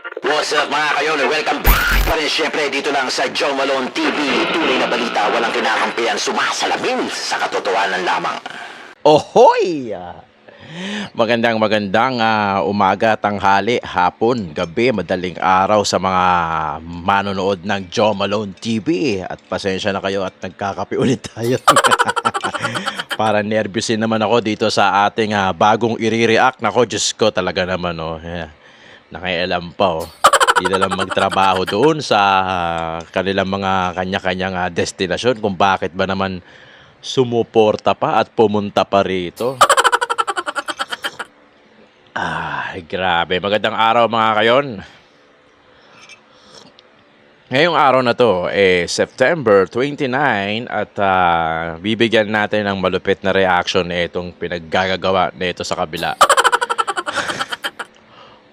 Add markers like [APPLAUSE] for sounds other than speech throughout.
What's up mga kayon? Welcome back pa rin syempre dito lang sa Joe Malone TV. Tunay na balita, walang kinakampihan, sumasalamin sa katotohanan lamang. Ohoy! Magandang magandang ah, umaga, tanghali, hapon, gabi, madaling araw sa mga manonood ng Joe Malone TV. At pasensya na kayo at nagkakape ulit tayo. [LAUGHS] Para nervousin naman ako dito sa ating ah, bagong i-react. Nako, Diyos ko talaga naman. Oh. Yeah. Nakialam pa. Oh. Hindi lang magtrabaho doon sa ah, kanilang mga kanya-kanyang ah, destinasyon kung bakit ba naman sumuporta pa at pumunta pa rito. Ay, grabe. Magandang araw mga kayon. Ngayong araw na to, eh, September 29 at ah, bibigyan natin ng malupit na reaction na itong pinaggagawa nito sa kabila.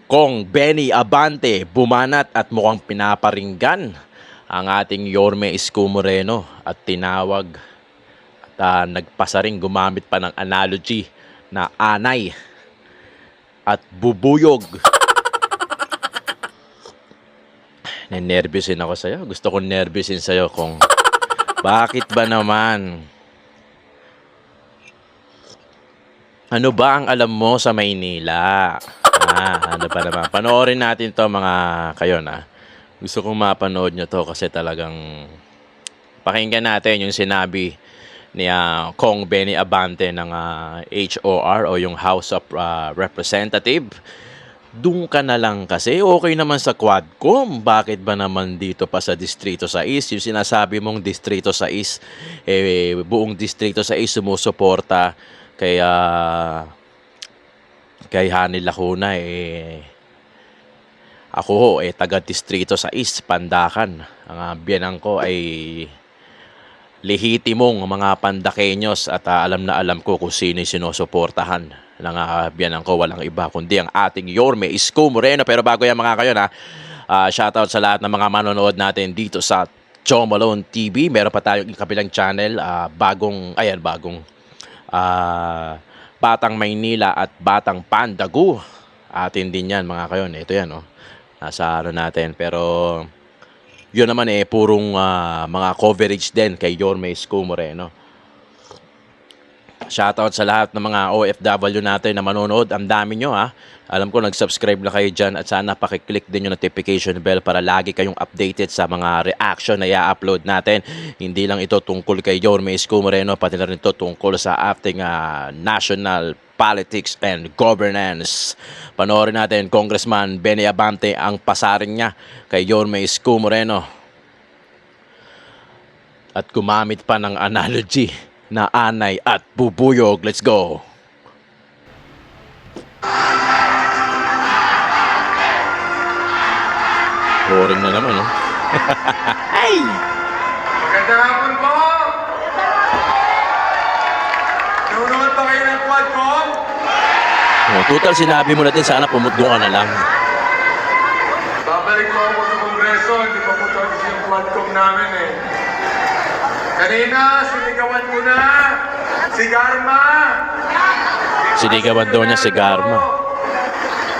Kong Benny Abante bumanat at mukhang pinaparinggan ang ating Yorme Isko Moreno at tinawag at ah, nagpasa rin gumamit pa ng analogy na anay at bubuyog. [LAUGHS] Nenervyusin ako sa'yo. Gusto ko nervyusin sa'yo kung bakit ba naman? Ano ba ang alam mo sa Maynila? Ah, ano ba naman? Panoorin natin to mga kayo na. Gusto kong mapanood nyo to kasi talagang pakinggan natin yung sinabi ni ah, Kong Benny Abante ng ah, HOR o yung House of ah, Representative. Doon ka na lang kasi okay naman sa Quadcom. Bakit ba naman dito pa sa Distrito 6? Yung sinasabi mong Distrito 6, eh, buong Distrito 6 sumusuporta kay ah, kay Hani Lacuna eh ako ho eh taga Distrito 6 Pandakan. Ang uh, ko ay lehitimong mga pandakenyos at ah, alam na alam ko kung sino yung sinusuportahan. Ng uh, biyanan ko walang iba kundi ang ating Yorme Isko Moreno. Pero bago yan mga kayo na uh, shoutout sa lahat ng mga manonood natin dito sa Joe Malone TV meron pa tayong kabilang channel ah, bagong ayan bagong ah, Batang Maynila at Batang Pandagu atin din yan mga kayo ito yan oh nasa ano natin pero yun naman eh purong ah, mga coverage din kay Yorme Isko Moreno. Shoutout sa lahat ng mga OFW natin na manonood. Ang dami nyo ha. Alam ko nag-subscribe na kayo dyan at sana pakiclick din yung notification bell para lagi kayong updated sa mga reaction na i-upload natin. Hindi lang ito tungkol kay Yorme Isko Moreno, pati na rin ito tungkol sa ating ah, national politics and governance. Panoorin natin Congressman Benny Abante ang pasaring niya kay Yorme Isko Moreno. At gumamit pa ng analogy na anay at bubuyog. Let's go! Boring na naman, no? [LAUGHS] Ay! Magandang hapon po! Nanonood ba kayo ng Quadcom? Oh, total sinabi mo natin sana pumutdo ka na lang. Babalik po ako sa Kongreso, hindi pa po tapos yung Quadcom namin eh. Kanina, sinigawan ko na si Garma. Sinigawan daw niya si Garma.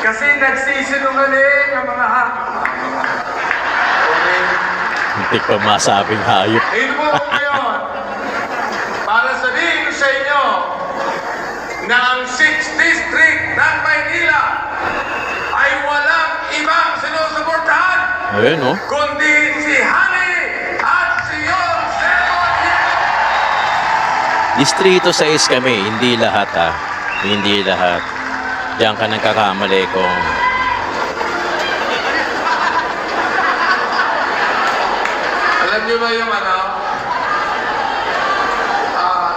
Kasi nagsisinungaling ang mga ha. Okay. Hindi pa masabing hayop. Ako ngayon para sabihin ko sa inyo na ang 6th District ng Maynila ay walang ibang sinusuportahan Ayun, no? kundi si Hani Distrito 6 kami, hindi lahat ah. Hindi lahat. Diyan ka nagkakamali kung Alam niyo ba yung ano? Ah,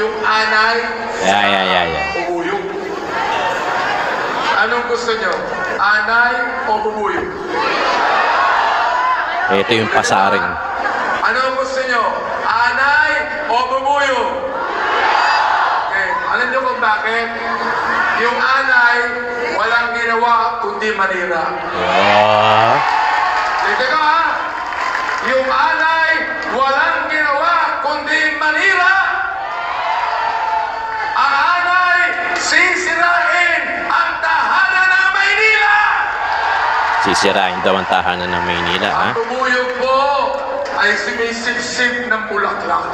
yung anay Yeah, yeah, yeah, yeah. o bubuyog? Anong gusto niyo? Anay o bubuyog? ito yung pasaring. Ano ang gusto nyo? Anay o bubuyo? Okay. Alam nyo kung bakit? Yung anay, walang ginawa kundi manira. Ah, Dito ka ha? Yung anay, walang ginawa kundi manira. Ang anay, sisirain ang tahanan ng Maynila. Sisirain daw ang tahanan ng Maynila, ha? Ang bubuyog po ay sumisipsip ng bulaklak.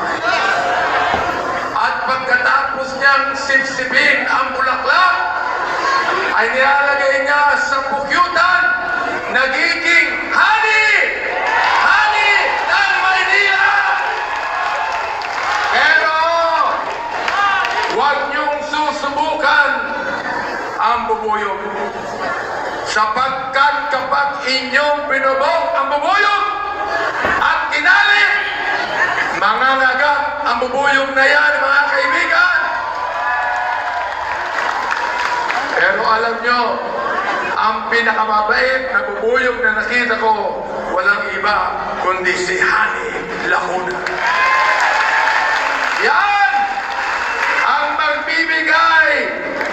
At pagkatapos niyang sipsipin ang bulaklak, ay nilalagay niya sa pukyutan, nagiging honey! Honey ng Maynila! Pero, huwag niyong susubukan ang bubuyog. Sapagkat kapag inyong binubog ang bubuyog at kinali, mangangagat ang bubuyog na yan, mga alam nyo, ang pinakamabait na bubuyog na nakita ko, walang iba kundi si Hani Lacuna. Yan ang magbibigay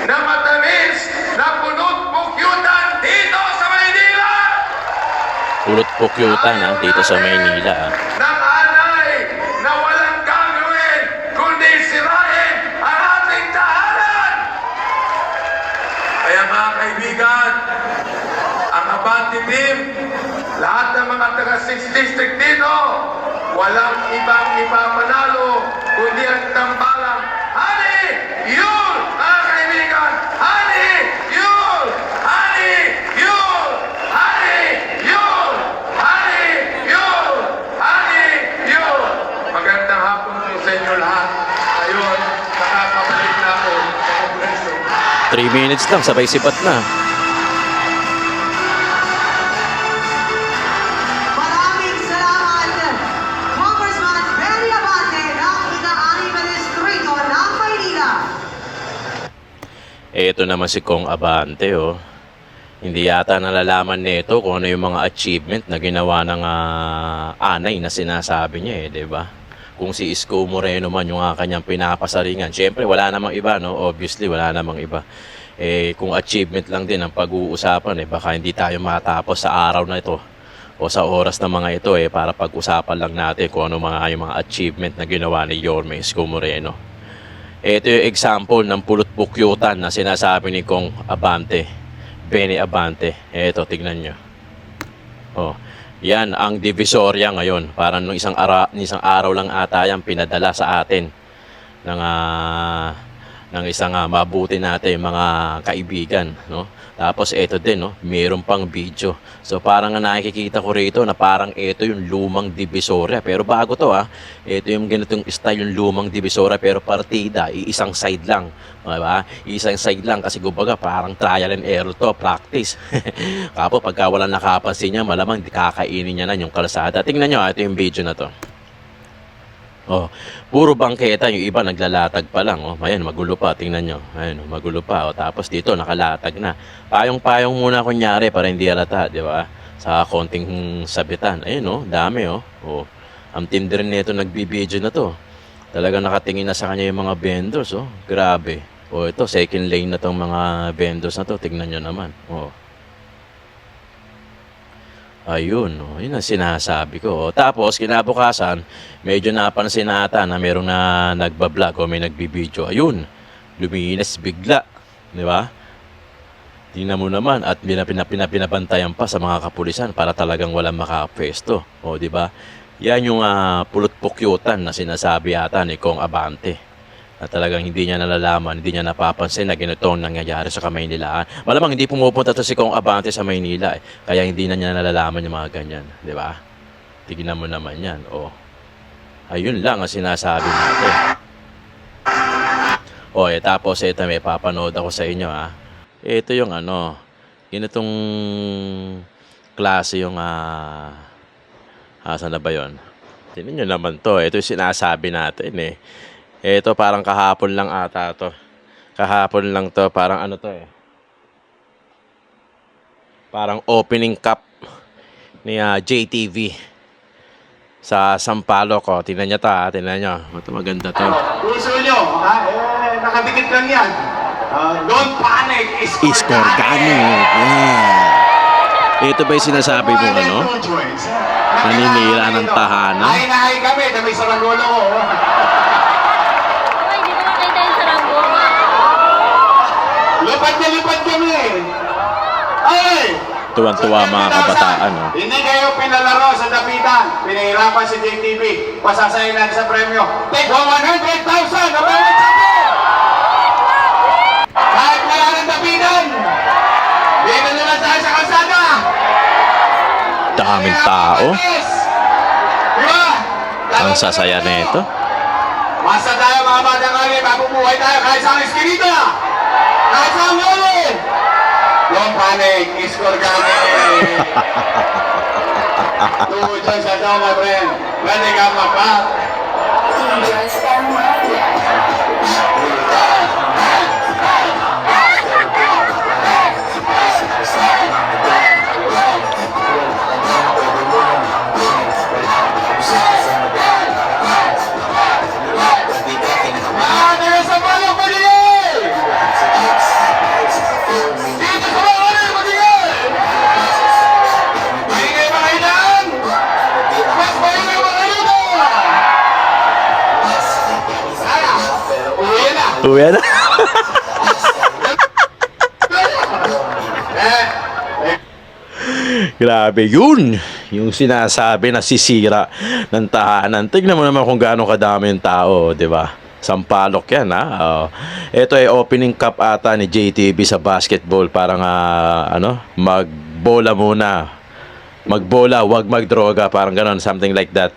na matamis na punot bukyutan dito sa Maynila! Pulot pukyutan, ha? Dito sa Maynila, ha? ng anay na walang gagawin kundi sirain ang ating tahanan. Kaya mga kaibigan, ang Abante team, lahat ng mga taga 6th District dito, walang ibang ipapanalo kundi ang tambalang Hani! Yun! Mga kaibigan! Hani! Yun! Hani! Yun! Hani! Yun! Hani! Yun! Hani! Yun! Magandang hapon po sa inyo lahat. Ngayon, nakakabalik na ako sa Kongreso. 3 minutes lang, sabay sipat na. Ito naman si Kong Abante, oh. Hindi yata nalalaman nito kung ano yung mga achievement na ginawa ng ah, anay na sinasabi niya, eh, di ba? Kung si Isko Moreno man yung ah, kanyang pinapasaringan. Siyempre, wala namang iba, no? Obviously, wala namang iba. Eh, kung achievement lang din ang pag-uusapan, eh, baka hindi tayo matapos sa araw na ito o sa oras na mga ito, eh, para pag-usapan lang natin kung ano mga, yung mga achievement na ginawa ni Yorme Isko Moreno. Ito yung example ng pulot bukyutan na sinasabi ni Kong Abante, Benny Abante. Ito, tignan nyo. Oh, yan ang divisoria ngayon. Parang nung isang, ara, isang araw lang ata yan pinadala sa atin ng, ah, ng isang ah, mabuti natin mga kaibigan. No? Tapos ito din, no? mayroon pang video. So parang nakikita ko rito na parang ito yung lumang divisoria. Pero bago to ha, ito yung ganitong style yung lumang divisoria pero partida, iisang side lang. Diba? Isang side lang kasi gubaga parang trial and error to, practice. [LAUGHS] Kapo pagka wala nakapansin niya, malamang kakainin niya na yung kalsada. Tingnan nyo, ah, ito yung video na to. Oh, puro bangketa, yung iba naglalatag pa lang. Oh, ayan, magulo pa, tingnan nyo. Ayan, magulo pa. Oh, tapos dito, nakalatag na. Payong-payong muna kunyari para hindi halata, di ba? Sa konting sabitan. Ayun, oh, dami, oh. oh. Ang din nito nagbibideo na to. Talagang nakatingin na sa kanya yung mga vendors, oh. Grabe. Oh, ito, second lane na tong mga vendors na to. Tingnan nyo naman. Oh. Ayun, oh, yun ang sinasabi ko. Tapos, kinabukasan, medyo napansin na ata na merong na nagbablog o may nagbibideo. Ayun, luminis bigla. Di ba? Tingnan mo naman at pinapinabantayan pa sa mga kapulisan para talagang walang makapwesto. O, di ba? Yan yung ah, pulot pukyutan na sinasabi ata ni Kong Abante na talagang hindi niya nalalaman, hindi niya napapansin na ganito ang nangyayari sa Kamaynilaan. Malamang hindi pumupunta to si Kong Abante sa Maynila eh. Kaya hindi na niya nalalaman yung mga ganyan. Di ba? Tignan mo naman yan. O. Ayun lang ang sinasabi natin. O, eh, tapos ito may papanood ako sa inyo ha. Ito yung ano, ganitong klase yung ah, asan na ba yon? Tingnan nyo naman to. Ito yung sinasabi natin eh. Ito parang kahapon lang ata to. Kahapon lang to. Parang ano to eh. Parang opening cup ni ah, JTV sa Sampaloc ko. Tingnan nyo to ha. Tingnan nyo. Ito maganda to. Gusto nyo, ha? Eh, nakadikit lang yan. Ah, don't panic, Is organic. Yeah. Ito ba yung sinasabi mo ano? Naninira ng tahanan? Ay na ay kami, na may sarangolo ko. oh. Ay, hindi ko makita yung saranggo. Lupad na lupad kami. Ay! Tuwan-tuwa mga kabataan. Oh. Hindi kayo pinalaro sa dapitan. Pinahirapan si JTV. Pasasayin natin sa premyo. Take home 100,000! Number one champion! Kahit wala ng dapitan, dito na lang tayo sa kalsada. Daming tao. Di ba? Ang sasaya na ito. Basta tayo mga batang kali, mabubuhay tayo kahit sa eskinita! Kahit sa lolo! Don't panic, score kami! [LAUGHS] Two chances daw, my friend. Pwede ka makat. Uwi na! [LAUGHS] Grabe yun. Yung sinasabi na sisira ng tahanan. Tignan mo naman kung gaano kadami yung tao, di ba? Sampalok yan, ha? Oh. Ito ay opening cup ata ni JTB sa basketball. Parang, ah, ano, magbola muna. Magbola, wag magdroga, parang ganon, something like that.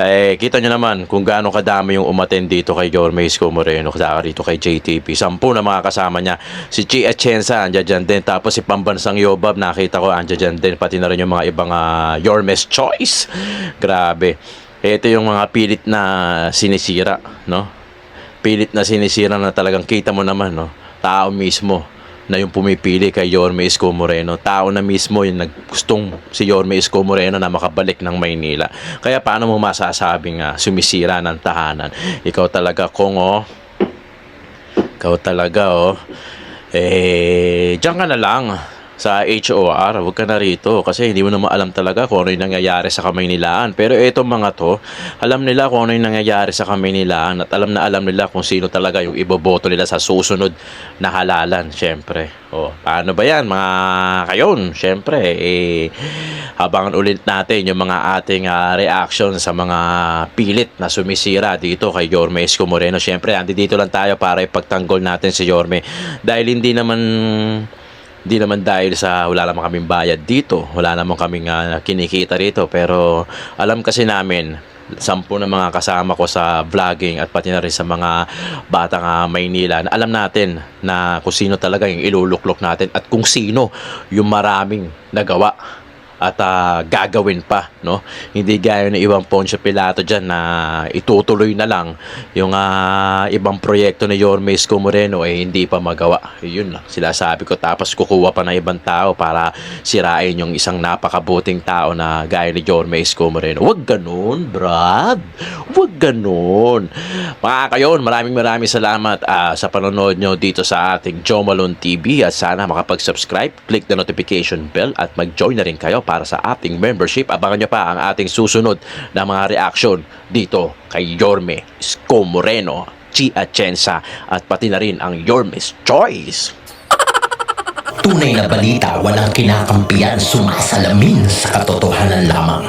Eh, kita nyo naman kung gaano kadami yung umaten dito kay Jorme Isko Moreno, saka rito kay JTP. Sampu na mga kasama niya. Si Chi Atienza, andyan dyan din. Tapos si Pambansang Yobab, nakita ko, andyan dyan din. Pati na rin yung mga ibang uh, Yormes Choice. Grabe. Ito yung mga pilit na sinisira, no? Pilit na sinisira na talagang kita mo naman, no? Tao mismo na yung pumipili kay Yorme Isko Moreno. Tao na mismo yung naggustong si Yorme Isko Moreno na makabalik ng Maynila. Kaya paano mo masasabing uh, sumisira ng tahanan? Ikaw talaga kung oh, ikaw talaga oh, eh, diyan ka na lang sa HOR, huwag ka na rito kasi hindi mo naman alam talaga kung ano yung nangyayari sa kamay nilaan. Pero etong mga to, alam nila kung ano yung nangyayari sa kamay nilaan at alam na alam nila kung sino talaga yung iboboto nila sa susunod na halalan, syempre. O, paano ba yan mga kayon? Syempre, eh, habangan ulit natin yung mga ating ah, reaction sa mga pilit na sumisira dito kay Yorme Isko Moreno. Syempre, andi dito lang tayo para ipagtanggol natin si Yorme dahil hindi naman hindi naman dahil sa wala naman kaming bayad dito, wala naman kaming ah, kinikita rito, pero alam kasi namin sampu ng mga kasama ko sa vlogging at pati na rin sa mga batang ah, Maynila na alam natin na kung sino talaga yung iluluklok natin at kung sino yung maraming nagawa at ah, gagawin pa no? Hindi gaya ng ibang Poncio Pilato diyan na itutuloy na lang yung ah, ibang proyekto ni Yorme Isko Moreno eh hindi pa magawa. Yun lang sila sabi ko. Tapos kukuha pa ng ibang tao para sirain yung isang napakabuting tao na gaya ni Yorme Moreno. Wag ganun brad. Wag ganun. Mga kayon maraming maraming salamat ah, sa panonood nyo dito sa ating Joe Malone TV at sana makapag-subscribe click the notification bell at mag-join na rin kayo para sa ating membership abangan nyo pa ang ating susunod na mga reaction dito kay Yorme Isko Moreno Chi Atienza at pati na rin ang Yorme's Choice Tunay na balita walang kinakampiyan sumasalamin sa katotohanan lamang.